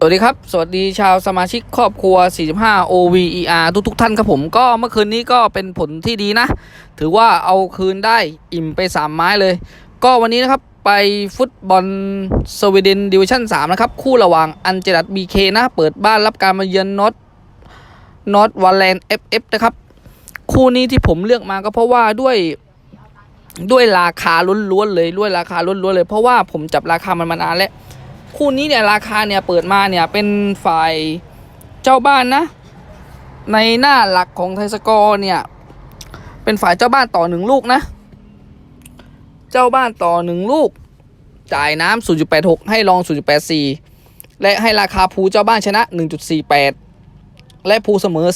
สวัสดีครับ สวัสดีชาวสมาชิกครอบครัว 45 OVER ทุกทุกท่านครับผมก็เมื่อคืนนี้ก็เป็นผลที่ดีนะ ถือว่าเอาคืนได้อิ่มไป 3 ไม้เลย ก็วันนี้นะครับ ไปฟุตบอลสวีเดนดิวิชั่น 3 นะครับ คู่ระหว่างอันเจรัตบีเคนะ เปิดบ้านรับการมาเยือนนอตนอตวอลแลนด์ FF นะครับ คู่นี้ที่ผมเลือกมาก็เพราะว่าด้วยด้วยราคาล้วนๆเลยด้วยราคาล้วนๆเลย เพราะว่าผมจับราคามันมานานแล้ว คู่นี้เนี่ยราคาเนี่ยเปิดมาเนี่ยเป็นฝ่ายเจ้าบ้านนะ ในหน้าหลักของไทยสกอร์เนี่ย เป็นฝ่ายเจ้าบ้านต่อหนึ่งลูกนะ เจ้าบ้านต่อหนึ่งลูก จ่ายน้ำ0.86 ให้รอง 0.84 และให้ราคาภูเจ้าบ้านชนะ 1.48 และภูเสมอ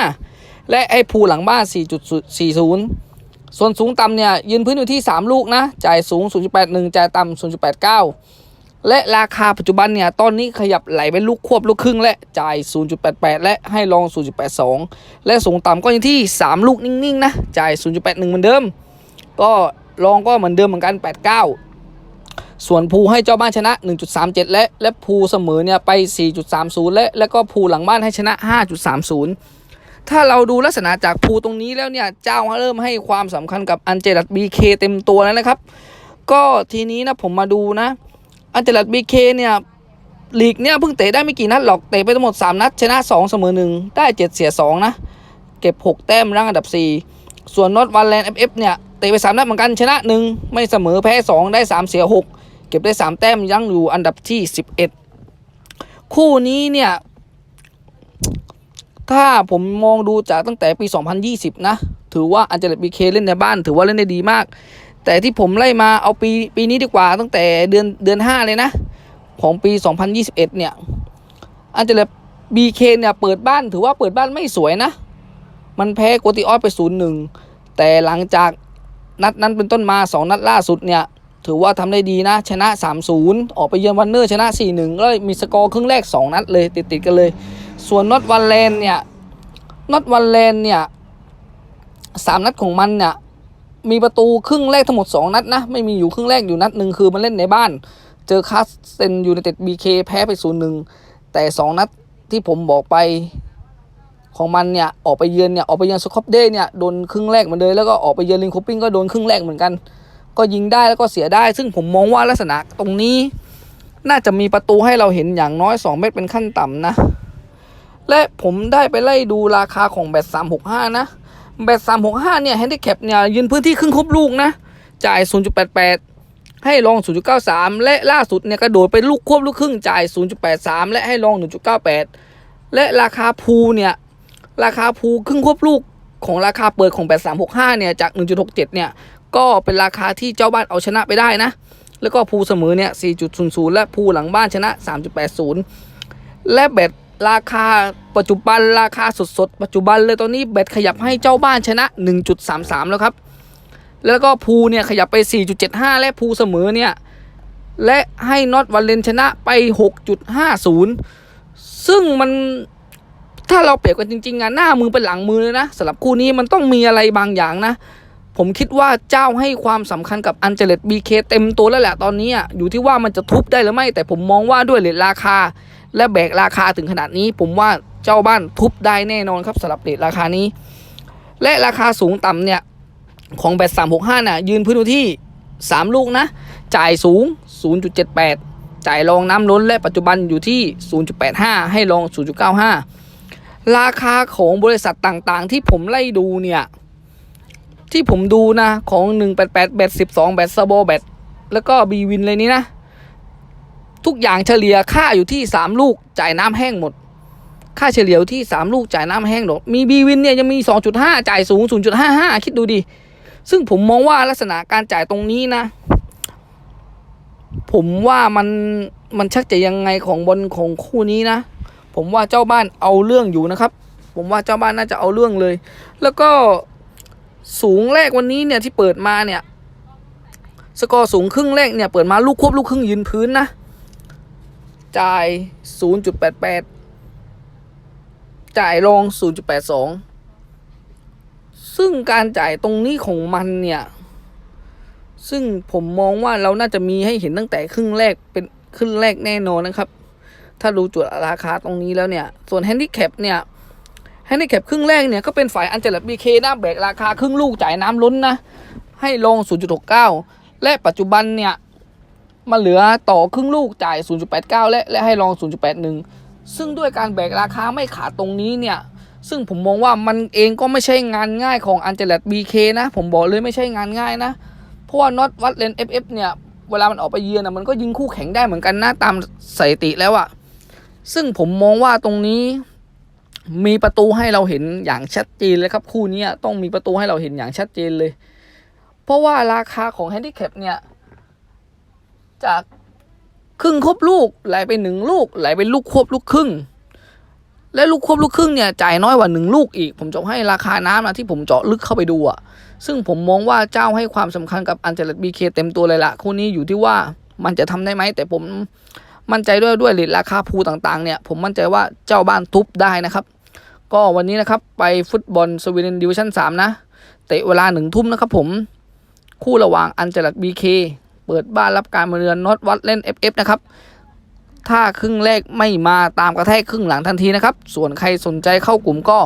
4.05 และให้ภูหลังบ้าน 4.40ส่วนสูงต่ำเนี่ยยืนพื้นอยู่ที่ 3 ลูกนะ จ่ายสูง 0.81 จ่ายต่ำ0.89 และราคาปัจจุบันเนี่ย ตอนนี้ขยับไหลเป็นลูกควบลูกครึ่งและจ่าย 0.88 และให้รอง 0.82 และสูงต่ำก็ยังที่ 3 ลูกนิ่งๆนะ จ่าย 0.81 เหมือนเดิม ก็รองก็เหมือนเดิมเหมือนกัน 89 ส่วนภูให้เจ้าบ้านชนะ 1.37 และและภูเสมอเนี่ยไป 4.30 และแล้วก็ภูหลังบ้านให้ชนะ 5.30 ถ้าเราดูลักษณะจากภูตรงนี้แล้วเนี่ย เจ้าเริ่มให้ความสำคัญกับอันเจลัดบีเคเต็มตัวแล้วนะครับ ก็ทีนี้นะผมมาดูนะ อันเจลัดบีเคเนี่ยลีกเนี่ยเพิ่งเตะได้ไม่กี่นัดหรอก เตะไปทั้งหมด 3 นัด ชนะ 2 เสมอ 1 ได้ 7 เสีย 2 นะ เก็บ 6 แต้มรั้งอันดับ 4 ส่วนนอตวันแลนด์เอฟเอฟเนี่ย เตะไป 3 นัดเหมือนกันชนะ 1 ไม่เสมอแพ้ 2 ได้ 3 เสีย 6 เก็บได้ 3 แต้มยังอยู่อันดับที่ 11 คู่นี้เนี่ย ถ้าผมมองดูจากตั้งแต่ปี 2020 นะ ถือว่าอันเจลิตบีเคเล่นในบ้าน ถือว่าเล่นได้ดีมาก แต่ที่ผมไล่มาเอาปีปีนี้ดีกว่าตั้งแต่เดือนเดือน5เลยนะ ของปี 2021 เนี่ยอันเจลิตบีเคเนี่ยเปิดบ้านถือว่าเปิดบ้านไม่สวยนะ มันแพ้โกติออสไป0-1แต่หลังจากนัดนั้นเป็นต้นมา 2 นัดล่าสุดเนี่ย ถือว่าทำได้ดีนะ ชนะ 3-0 ออกไปเยือนวันเนอร์ชนะ 4-1 แล้วมีสกอร์ครึ่งแรก 2 นัดเลยติดๆกันเลย ส่วนน็อตวันแลนเนี่ยน็อตวันแลนเนี่ยสามนัดของมันเนี่ย มีประตูครึ่งแรกทั้งหมด 2 นัดนะ ไม่มีอยู่ครึ่งแรกอยู่นัดหนึ่งคือมันเล่นในบ้าน เจอคาสเซนยูไนเต็ดบีเคแพ้ไป0-1แต่ 2 นัดที่ผมบอกไปของมันเนี่ย ออกไปเยือนเนี่ย ออกไปเยือนสคอปเดเนี่ย โดนครึ่งแรกเหมือนเดิมแล้วก็ออกไปเยือนลิงคปปิ้งก็โดนครึ่งแรกเหมือนกัน ก็ยิงได้แล้วก็เสียได้ ซึ่งผมมองว่าลักษณะตรงนี้ น่าจะมีประตูให้เราเห็นอย่างน้อย 2 เม็ดเป็นขั้นต่ำนะ และผมได้ไปไล่ดูราคาของแบต365 นะ แบต365เนี่ยแฮนดิแคปเนี่ยยืนพื้นที่ครึ่งครบลูกนะ จ่าย 0.88 ให้ลอง 0.93 และล่าสุดเนี่ยกระโดดไปลูกควบลูกครึ่งจ่าย 0.83 และให้ลอง 1.98 และราคาพูเนี่ยราคาพูครึ่งควบลูกของราคาเปิดของแบต365 เนี่ยจาก 1.67 เนี่ยก็เป็นราคาที่เจ้าบ้านเอาชนะไปได้นะ แล้วก็พูเสมอเนี่ย 4.00 และพูหลังบ้านชนะ 3.80 และแบต ราคาปัจจุบันราคาสดๆ ปัจจุบันเลยตอนนี้แบตขยับให้เจ้าบ้านชนะ 1.33 แล้วครับ แล้วก็พูเนี่ยขยับไป 4.75 และพูเสมอเนี่ยและให้น็อตวันเลนชนะไป 6.50 ซึ่งมันถ้าเราเปรียบกันจริงๆอะหน้ามือเป็นหลังมือเลยนะสำหรับคู่นี้มันต้องมีอะไรบางอย่างนะ ผมคิดว่าเจ้าให้ความสำคัญกับอันเจเลตบีเคเต็มตัวแล้วแหละตอนนี้อะอยู่ที่ว่ามันจะทุบได้หรือไม่ แต่ผมมองว่าด้วยเลทราคา และแบกราคาถึงขนาดนี้ ผมว่าเจ้าบ้านทุบได้แน่นอนครับสำหรับเลทราคานี้ และราคาสูงต่ำเนี่ยของแบต365น่ะยืนพื้นที่ 3 ลูกนะ จ่ายสูง 0.78 จ่ายรองน้ำล้นและปัจจุบันอยู่ที่ 0.85 ให้รอง 0.95 ราคาของบริษัทต่างๆ ที่ผมไล่ดูเนี่ยที่ผมดูนะของ 188แบต12แบตซาโบแบตแล้วก็บีวินเลยนี้นะ ทุกอย่างเฉลี่ยค่าอยู่ที่ 3 ลูกจ่ายน้ำแห้งหมด ค่าเฉลี่ยอยู่ที่ 3 ลูกจ่ายน้ำแห้งหมดมีบีวินเนี่ยยังมี 2.5 จ่ายสูง 0.55 คิดดูดิ ซึ่งผมมองว่าลักษณะการจ่ายตรงนี้นะ ผมว่ามันมันชักจะยังไงของบนของคู่นี้นะ ผมว่าเจ้าบ้านเอาเรื่องอยู่นะครับ ผมว่าเจ้าบ้านน่าจะเอาเรื่องเลย แล้วก็สูงแรกวันนี้เนี่ยที่เปิดมาเนี่ย สกอร์สูงครึ่งแรกเนี่ยเปิดมาลูกควบลูกครึ่งยืนพื้นนะ จ่าย 0.88 จ่ายรอง0.82 ซึ่งการจ่ายตรงนี้ของมันเนี่ย ซึ่งผมมองว่าเราน่าจะมีให้เห็นตั้งแต่ครึ่งแรกเป็นครึ่งแรกแน่นอนนะครับ ถ้ารู้จุดราคาตรงนี้แล้วเนี่ย ส่วนแฮนดิแคปเนี่ยแฮนดิแคปครึ่งแรกเนี่ยก็เป็นฝ่ายอันเจลัดบีเคนะแบกราคาครึ่งลูกจ่ายน้ำล้นนะ ให้ลง 0.69 และปัจจุบันเนี่ย มาเหลือต่อครึ่งลูกจ่าย 0.89 และและให้ลอง 0.81 ซึ่งด้วยการแบกราคาไม่ขาดตรงนี้เนี่ยซึ่งผมมองว่ามันเองก็ไม่ใช่งานง่ายของอันเจลัดบีเคนะ ผมบอกเลยไม่ใช่งานง่ายนะ เพราะว่าน็อตวัดเลน FF เนี่ย เวลามันออกไปเยือนนะมันก็ยิงคู่แข่งได้เหมือนกันนะตามสถิติแล้วอะซึ่งผมมองว่าตรงนี้ มีประตูให้เราเห็นอย่างชัดเจนเลยครับ คู่นี้ต้องมีประตูให้เราเห็นอย่างชัดเจนเลย เพราะว่าราคาของแฮนดิแคปเนี่ย จากครึ่งครบลูกไหลไปหนึ่งลูกไหลไปลูกควบลูกครึ่ง และลูกควบลูกครึ่งเนี่ยจ่ายน้อยกว่าหนึ่งลูกอีก ผมจะให้ราคาน้ำนะที่ผมเจาะลึกเข้าไปดูอะซึ่งผมมองว่าเจ้าให้ความสำคัญกับอันเจลิตบีเคเต็มตัวเลยละคู่นี้อยู่ที่ว่ามันจะทำได้ไหมแต่ผมมั่นใจด้วยด้วยเลทราคาภูต่างๆ เนี่ย ผมมั่นใจว่าเจ้าบ้านทุบได้นะครับ ก็วันนี้นะครับไปฟุตบอลสวีเดนดิวิชั่น3นะเตะเวลาหนึ่งทุ่มนะครับผมคู่ระหว่างอันเจลัดบีเค เปิดบ้านรับการมาเยือนน็อตวัดเล่น FF นะครับถ้าครึ่งแรกไม่มาตามกระแทกครึ่งหลังทันทีนะครับ ส่วนใครสนใจเข้ากลุ่มก็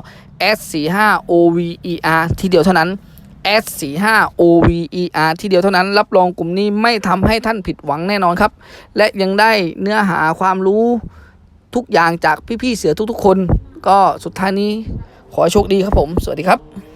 S45 OVER ที่เดียวเท่านั้น S45 OVER ที่เดียวเท่านั้น รับรองกลุ่มนี้ไม่ทำให้ท่านผิดหวังแน่นอนครับ และยังได้เนื้อหาความรู้ทุกอย่างจากพี่ๆเสือทุกๆคน ก็สุดท้ายนี้ขอโชคดีครับผม สวัสดีครับ